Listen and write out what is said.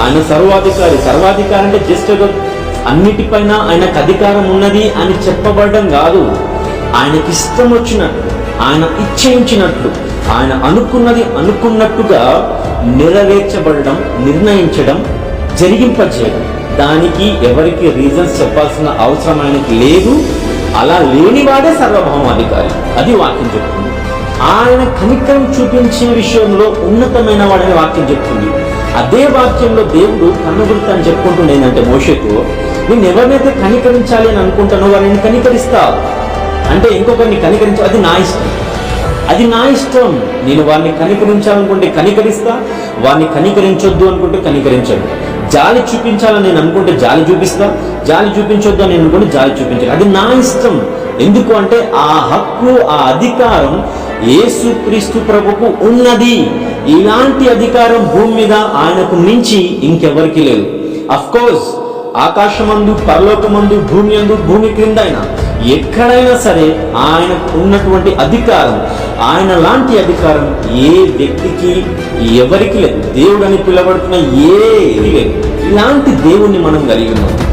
ఆయన సర్వాధికారి. సర్వాధికారి అంటే జస్ట్ అన్నిటిపైన ఆయనకు అధికారం ఉన్నది అని చెప్పబడడం కాదు. ఆయనకి ఇష్టం వచ్చినట్టు ఆయన ఇచ్ఛయించినట్లు ఆయన అనుకున్నది అనుకున్నట్టుగా నెరవేర్చబడడం నిర్ణయించడం జరిగింపచేయడం దానికి ఎవరికి రీజన్స్ చెప్పాల్సిన అవసరం ఆయనకి లేదు. అలా లేనివాడే సార్వభౌమాధికారి. అది వాక్యం చెప్తుంది. ఆయన కనికరం చూపించిన విషయంలో ఉన్నతమైన వాడని వాక్యం చెప్తుంది. అదే వాక్యంలో దేవుడు కన్నుగుర్తు అని చెప్పుకుంటుండే ఏంటంటే నేను ఎవరినైతే కనికరించాలి అని అనుకుంటానో వారిని కనికరిస్తా. అంటే ఇంకొకరిని కనికరించ అది నా ఇష్టం. అది నా ఇష్టం. నేను వారిని కనికరించాలనుకుంటే కనికరిస్తా వారిని కనికరించొద్దు అనుకుంటే కనికరించడు జాలి చూపించాలని నేను అనుకుంటే జాలి చూపిస్తా జాలి చూపించొద్దు అని నేను అనుకుంటే జాలి చూపించాలి అది నా ఇష్టం. ఎందుకు అంటే ఆ హక్కు ఆ అధికారం ఏసుక్రీస్తు ప్రభుకు ఉన్నది. ఇలాంటి అధికారం భూమి మీద ఆయనకు మించి ఇంకెవరికి లేదు. అఫ్ కోర్స్ ఆకాశమందు పరలోకమందు భూమి అందు భూమి క్రింద అయినా ఎక్కడైనా సరే ఆయనకు ఉన్నటువంటి అధికారం ఆయన లాంటి అధికారం ఏ వ్యక్తికి ఎవరికి లేదు. దేవుడు అని ఏ లేదు. ఇలాంటి దేవుణ్ణి మనం కలిగి ఉన్నాం.